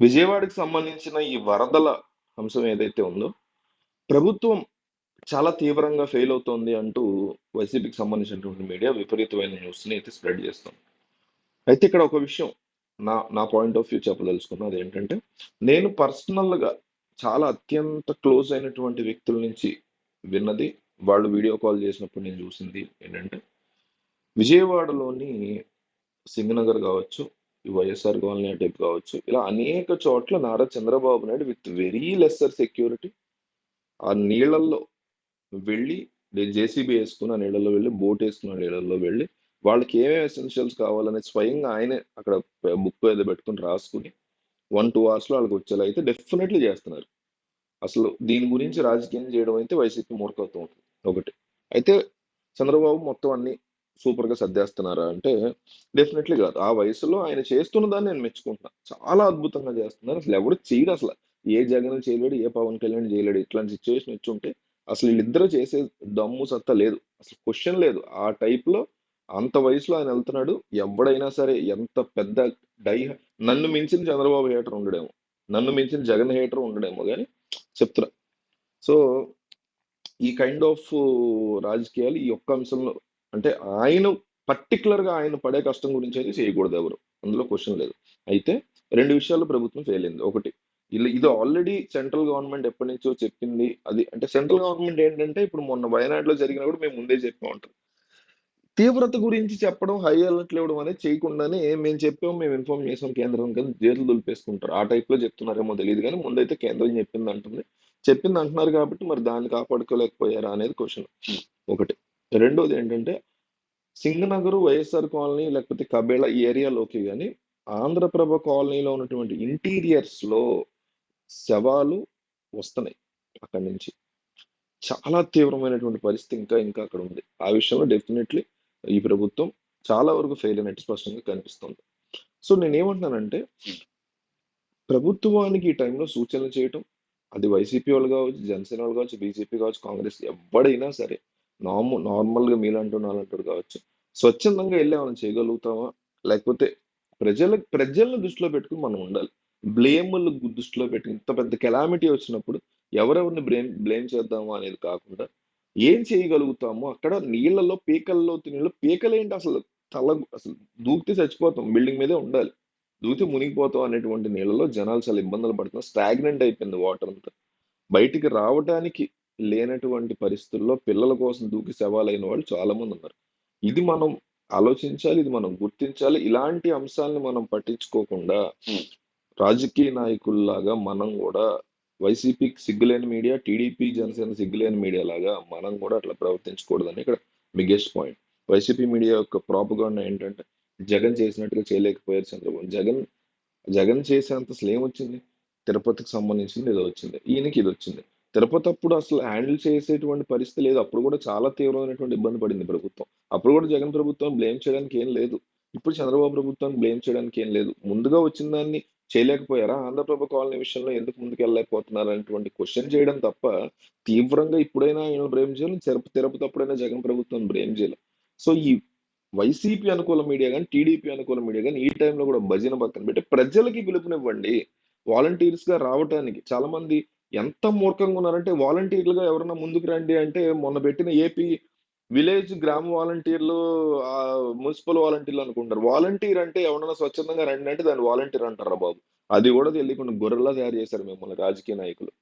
విజయవాడకి సంబంధించిన ఈ వరదల అంశం ఏదైతే ఉందో ప్రభుత్వం చాలా తీవ్రంగా ఫెయిల్ అవుతోంది అంటూ వైసీపీకి సంబంధించినటువంటి మీడియా విపరీతమైన న్యూస్ని అయితే స్ప్రెడ్ చేస్తుంది. అయితే ఇక్కడ ఒక విషయం నా నా పాయింట్ ఆఫ్ వ్యూ చెప్పదలుచుకున్నది ఏంటంటే నేను పర్సనల్గా చాలా అత్యంత క్లోజ్ అయినటువంటి వ్యక్తుల నుంచి విన్నది వాళ్ళు వీడియో కాల్ చేసినప్పుడు నేను చూసింది ఏంటంటే విజయవాడలోని సింగనగర్ కావచ్చు ఈ వైఎస్ఆర్ కాలనీ టైప్ కావచ్చు. ఇలా అనేక చోట్ల Nara Chandrababu Naidu with very lesser security ఆ నీళ్ళల్లో వెళ్ళి జేసీబీ వేసుకుని ఆ నీళ్ళలో వెళ్ళి బోట్ వేసుకుని ఆ నీళ్ళల్లో వెళ్ళి వాళ్ళకి ఏమేమి ఎసెన్షియల్స్ కావాలనేది స్వయంగా ఆయనే అక్కడ బుక్ ఏదో పెట్టుకుని రాసుకుని వన్ టూ అవర్స్లో వాళ్ళకి వచ్చేలా అయితే డెఫినెట్లీ చేస్తున్నారు. అసలు దీని గురించి రాజకీయం చేయడం అయితే వైసీపీ మూర్ఖత్వం ఉంటుంది ఒకటి. అయితే చంద్రబాబు మొత్తం అన్ని సూపర్గా సర్దేస్తున్నారా అంటే డెఫినెట్లీ కాదు. ఆ వయసులో ఆయన చేస్తున్న దాన్ని నేను మెచ్చుకుంటున్నాను చాలా అద్భుతంగా చేస్తున్నారు. అసలు ఎవరు చేయడు అసలు. ఏ జగన్ చేయలేడు ఏ పవన్ కళ్యాణ్ చేయలేడు. ఇట్లాంటి సిచ్యువేషన్ వచ్చి ఉంటే అసలు వీళ్ళిద్దరూ చేసే దమ్ము సత్తా లేదు. అసలు క్వశ్చన్ లేదు. ఆ టైప్లో అంత వయసులో ఆయన వెళ్తున్నాడు. ఎవడైనా సరే ఎంత పెద్ద డై నన్ను మించిన చంద్రబాబు హేటర్ ఉండడేమో. నన్ను మించిన జగన్ హేటర్ ఉండడేమో కానీ చెప్తున్నా. సో ఈ కైండ్ ఆఫ్ రాజకీయాలు ఈ ఒక్క అంశంలో అంటే ఆయన పర్టికులర్గా ఆయన పడే కష్టం గురించి అయితే చేయకూడదు ఎవరు. అందులో క్వశ్చన్ లేదు. అయితే రెండు విషయాలు ప్రభుత్వం ఫెయిల్ అయింది. ఒకటి ఇలా ఇది ఆల్రెడీ సెంట్రల్ గవర్నమెంట్ ఎప్పటి నుంచో చెప్పింది. అది అంటే సెంట్రల్ గవర్నమెంట్ ఏంటంటే ఇప్పుడు మొన్న వయనాడులో జరిగిన కూడా మేము ముందే చెప్పాం ఉంటాం తీవ్రత గురించి చెప్పడం హై అలర్ట్ ఇవ్వడం అనేది చేయకుండానే మేము చెప్పాం మేము ఇన్ఫార్మ్ చేసాం కేంద్రం కానీ జైలు దులిపేసుకుంటారు. ఆ టైప్లో చెప్తున్నారేమో తెలియదు కానీ ముందైతే కేంద్రం చెప్పింది అంటుంది చెప్పింది అంటున్నారు కాబట్టి మరి దాన్ని కాపాడుకోలేకపోయారా అనేది క్వశ్చన్ ఒకటి రెండోది ఏంటంటే సింగనగర్ వైఎస్ఆర్ కాలనీ లేకపోతే కబేళ ఈ ఏరియాలోకి కానీ ఆంధ్రప్రభ కాలనీలో ఉన్నటువంటి ఇంటీరియర్స్లో శవాలు వస్తున్నాయి అక్కడి నుంచి. చాలా తీవ్రమైనటువంటి పరిస్థితి ఇంకా ఇంకా అక్కడ ఉంది. ఆ విషయంలో డెఫినెట్లీ ఈ ప్రభుత్వం చాలా వరకు ఫెయిల్ అయినట్టు స్పష్టంగా కనిపిస్తుంది. సో నేనేమంటున్నానంటే ప్రభుత్వానికి ఈ టైంలో సూచనలు చేయటం అది వైసీపీ వాళ్ళు కావచ్చు జనసేన వాళ్ళు కావచ్చు బీజేపీ కావచ్చు కాంగ్రెస్ ఎవడైనా సరే నార్మల్ నార్మల్గా మీలాంటి నాలంటారు కావచ్చు. స్వచ్ఛందంగా వెళ్ళి మనం చేయగలుగుతామా? లేకపోతే ప్రజల ప్రజలను దృష్టిలో పెట్టుకుని మనం ఉండాలి. బ్లేములు దృష్టిలో పెట్టుకుని ఇంత పెద్ద కెలామిటీ వచ్చినప్పుడు ఎవరెవరిని బ్లేమ్ బ్లేమ్ చేద్దాము అనేది కాకుండా ఏం చేయగలుగుతాము అక్కడ నీళ్ళలో పీకల్లో నీళ్ళు పీకలేంటి అసలు తల అసలు దూకితే చచ్చిపోతాం. బిల్డింగ్ మీదే ఉండాలి. దూకితే మునిగిపోతాం అనేటువంటి నీళ్ళలో జనాలు చాలా ఇబ్బందులు పడుతున్నారు. స్టాగ్నెంట్ అయిపోయింది వాటర్ అంతా బయటికి రావడానికి లేనటువంటి పరిస్థితుల్లో పిల్లల కోసం దూకి శవాలైన వాళ్ళు చాలా మంది ఉన్నారు. ఇది మనం ఆలోచించాలి ఇది మనం గుర్తించాలి. ఇలాంటి అంశాలను మనం పట్టించుకోకుండా రాజకీయ నాయకుల్లాగా మనం కూడా వైసీపీకి సిగ్గులేని మీడియా టీడీపీ జనసేన సిగ్గులేని మీడియా లాగా మనం కూడా అట్లా ప్రవర్తించకూడదని ఇక్కడ బిగ్గెస్ట్ పాయింట్. వైసీపీ మీడియా యొక్క ప్రాపగాండా ఏంటంటే జగన్ చేసినట్టుగా చేయలేకపోయారు చంద్రబాబు. జగన్ జగన్ చేసేంత అసలు ఏమొచ్చింది తిరుపతికి సంబంధించింది ఏదో వచ్చింది ఈయనకి ఇది వచ్చింది తిరుపతి అప్పుడు అసలు హ్యాండిల్ చేసేటువంటి పరిస్థితి లేదు. అప్పుడు కూడా చాలా తీవ్రమైనటువంటి ఇబ్బంది పడింది ప్రభుత్వం. అప్పుడు కూడా జగన్ ప్రభుత్వం బ్లేమ్ చేయడానికి ఏం లేదు. ఇప్పుడు చంద్రబాబు ప్రభుత్వాన్ని బ్లేమ్ చేయడానికి ఏం లేదు. ముందుగా వచ్చిన దాన్ని చేయలేకపోయారా? ఆంధ్రప్రభ కాలనీ విషయంలో ఎందుకు ముందుకు వెళ్ళలేకపోతున్నారు అనేటువంటి క్వశ్చన్ చేయడం తప్ప తీవ్రంగా ఇప్పుడైనా ఆయన బ్లేమ్ చేయాలి తిరుపతి తిరుపతి అప్పుడైనా జగన్ ప్రభుత్వం బ్లేమ్ చేయాలి సో ఈ వైసీపీ అనుకూల మీడియా కానీ టీడీపీ అనుకూల మీడియా కానీ ఈ టైంలో కూడా భజన పక్కన పెట్టి ప్రజలకి పిలుపునివ్వండి. వాలంటీర్స్గా రావటానికి చాలా మంది ఎంత మూర్ఖంగా ఉన్నారంటే వాలంటీర్లుగా ఎవరైనా ముందుకు రండి అంటే మొన్న పెట్టిన ఏపీ విలేజ్ గ్రామ వాలంటీర్లు మున్సిపల్ వాలంటీర్లు అనుకుంటారు. వాలంటీర్ అంటే ఎవరైనా స్వచ్ఛందంగా రండి అంటే దాన్ని వాలంటీర్ అంటారా బాబు? అది కూడా తెలియకుండా గొర్రెలా తయారు చేశారు మిమ్మల్ని రాజకీయ నాయకులు.